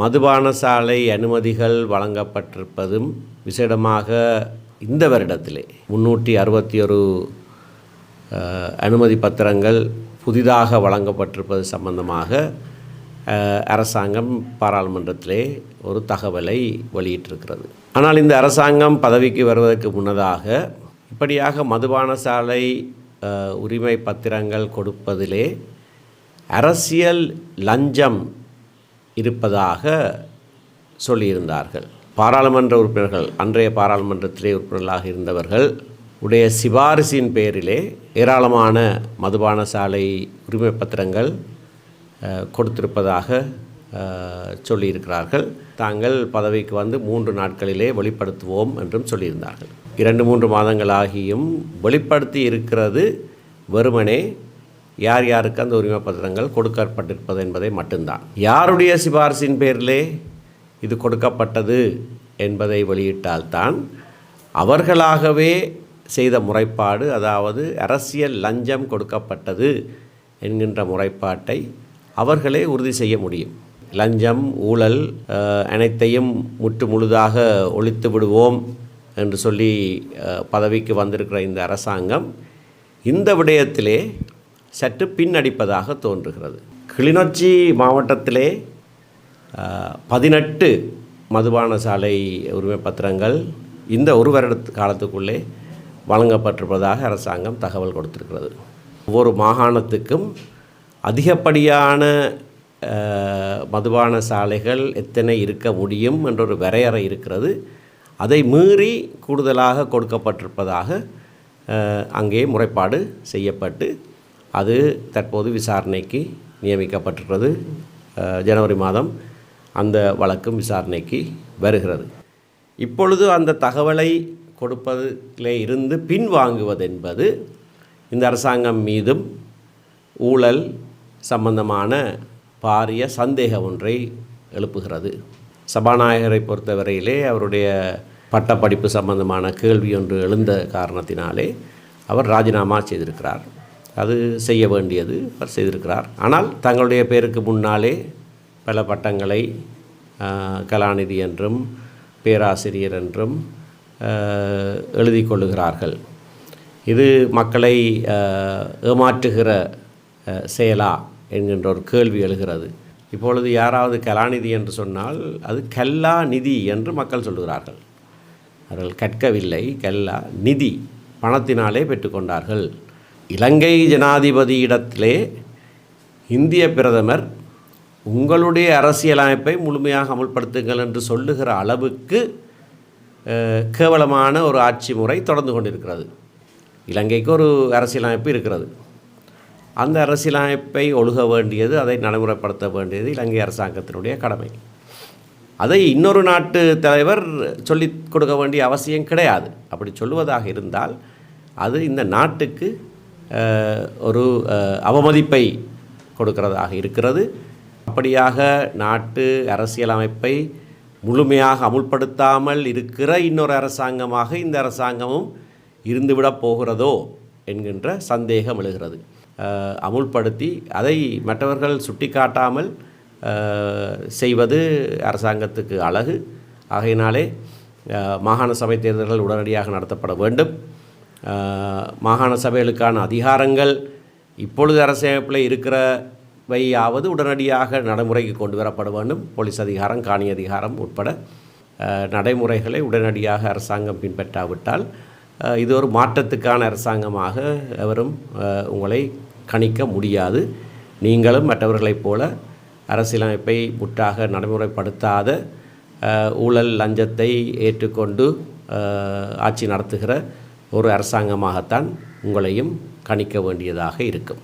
மதுபான சாலை அனுமதிகள் வழங்கப்பட்டிருப்பதும் விசேடமாக இந்த வருடத்திலே. முன்னூற்றி அறுபத்தி ஒரு அனுமதி பத்திரங்கள் புதிதாக வழங்கப்பட்டிருப்பது சம்பந்தமாக அரசாங்கம் பாராளுமன்றத்திலே ஒரு தகவலை வெளியிட்டிருக்கிறது. ஆனால் இந்த அரசாங்கம் பதவிக்கு வருவதற்கு முன்னதாக இப்படியாக மதுபான சாலை உரிமை பத்திரங்கள் கொடுப்பதிலே அரசியல் லஞ்சம் இருப்பதாக சொல்லியிருந்தார்கள். பாராளுமன்ற உறுப்பினர்கள் அன்றைய பாராளுமன்றத்திலே உறுப்பினர்களாக இருந்தவர்கள் உடைய சிபாரிசின் பேரிலே ஏராளமான மதுபான சாலை உரிமை பத்திரங்கள் கொடுத்திருப்பதாக சொல்லியிருக்கிறார்கள். தாங்கள் பதவிக்கு வந்து மூன்று நாட்களிலே வெளிப்படுத்துவோம் என்றும் சொல்லியிருந்தார்கள். இரண்டு மூன்று மாதங்களாகியும் வெளிப்படுத்தி இருக்கிறது வெறுமனே யார் யாருக்கு அந்த உரிமை பத்திரங்கள் கொடுக்கப்பட்டிருப்பது என்பதை மட்டும்தான். யாருடைய சிபாரிசின் பேரிலே இது கொடுக்கப்பட்டது என்பதை வெளியிட்டால்தான் அவர்களாகவே செய்த முறைப்பாடு அதாவது அரசியல் லஞ்சம் கொடுக்கப்பட்டது என்கின்ற முறைப்பாட்டை அவர்களே உறுதி செய்ய முடியும். லஞ்சம் ஊழல் அனைத்தையும் முற்று முழுதாக ஒழித்து விடுவோம் என்று சொல்லி பதவிக்கு வந்திருக்கிற இந்த அரசாங்கம் இந்த விடயத்திலே சற்று பின்னடிப்பதாக தோன்றுகிறது. கிளிநொச்சி மாவட்டத்திலே பதினெட்டு மதுபான சாலை உரிமை பத்திரங்கள் இந்த ஒரு வருட காலத்துக்குள்ளே வழங்கப்பட்டிருப்பதாக அரசாங்கம் தகவல் கொடுத்திருக்கிறது. ஒவ்வொரு மாகாணத்துக்கும் அதிகப்படியான மதுபான சாலைகள் எத்தனை இருக்க முடியும் என்ற ஒரு வரையறை இருக்கிறது. அதை மீறி கூடுதலாக கொடுக்கப்பட்டிருப்பதாக அங்கே முறைப்பாடு செய்யப்பட்டு அது தற்போது விசாரணைக்கு நியமிக்கப்பட்டிருக்கிறது. ஜனவரி மாதம் அந்த வழக்கும் விசாரணைக்கு வருகிறது. இப்பொழுது அந்த தகவலை கொடுப்பதிலே இருந்து பின்வாங்குவதென்பது இந்த அரசாங்கம் மீதும் ஊழல் சம்பந்தமான பாரிய சந்தேகம் ஒன்றை எழுப்புகிறது. சபாநாயகரை பொறுத்தவரையிலே அவருடைய பட்டப்படிப்பு சம்பந்தமான கேள்வி ஒன்று எழுந்த காரணத்தினாலே அவர் ராஜினாமா செய்திருக்கிறார். அது செய்ய வேண்டியது அவர் செய்திருக்கிறார். ஆனால் தங்களுடைய பேருக்கு முன்னாலே பல பட்டங்களை கலாநிதி என்றும் பேராசிரியர் என்றும் எழுதி கொள்ளுகிறார்கள். இது மக்களை ஏமாற்றுகிற செயலா என்கின்ற ஒரு கேள்வி எழுகிறது. இப்பொழுது யாராவது கலாநிதி என்று சொன்னால் அது கல்லா நிதி என்று மக்கள் சொல்கிறார்கள் அவர்கள் கற்கவில்லை. கல்லா நிதி பணத்தினாலே பெற்றுக்கொண்டார்கள் இலங்கை ஜனாதிபதியிடத்திலே இந்திய பிரதமர் உங்களுடைய அரசியலமைப்பை முழுமையாக அமல்படுத்துங்கள் என்று சொல்லுகிற அளவுக்கு கேவலமான ஒரு ஆட்சி முறை தொடர்ந்து கொண்டிருக்கிறது. இலங்கைக்கு ஒரு அரசியலமைப்பு இருக்கிறது. அந்த அரசியலமைப்பை ஒழுக வேண்டியது அதை நடைமுறைப்படுத்த வேண்டியது இலங்கை அரசாங்கத்தினுடைய கடமை. அதை இன்னொரு நாட்டு தலைவர் சொல்லிக் கொடுக்க வேண்டிய அவசியம் கிடையாது. அப்படி சொல்லுவதாக இருந்தால் அது இந்த நாட்டுக்கு ஒரு அவமதிப்பை கொடுக்கிறதாக இருக்கிறது. அப்படியாக நாட்டு அரசியலமைப்பை முழுமையாக அமுல்படுத்தாமல் இருக்கிற இன்னொரு அரசாங்கமாக இந்த அரசாங்கமும் இருந்துவிடப் போகிறதோ என்கின்ற சந்தேகம் எழுகிறது. அமுல்படுத்தி அதை மற்றவர்கள் சுட்டிக்காட்டாமல் செய்வது அரசாங்கத்துக்கு அழகு. ஆகையினாலே மாகாண சபை தேர்தல்கள் உடனடியாக நடத்தப்பட வேண்டும். மாகாண சபைகளுக்கான அதிகாரங்கள் இப்பொழுது அரசமைப்பில் இருக்கிறவையாவது உடனடியாக நடைமுறைக்கு கொண்டு வரப்பட வேண்டும். போலீஸ் அதிகாரம் காணி அதிகாரம் உட்பட நடைமுறைகளை உடனடியாக அரசாங்கம் பின்பற்றாவிட்டால் இது ஒரு மாற்றத்துக்கான அரசாங்கமாக எவரும் உங்களை கணிக்க முடியாது. நீங்களும் மற்றவர்களைப் போல அரசியலமைப்பை முற்றாக நடைமுறைப்படுத்தாத ஊழல் லஞ்சத்தை ஏற்றுக்கொண்டு ஆட்சி நடத்துகிற ஒரு அரசாங்கமாகத்தான் உங்களையும் கணிக்க வேண்டியதாக இருக்கும்.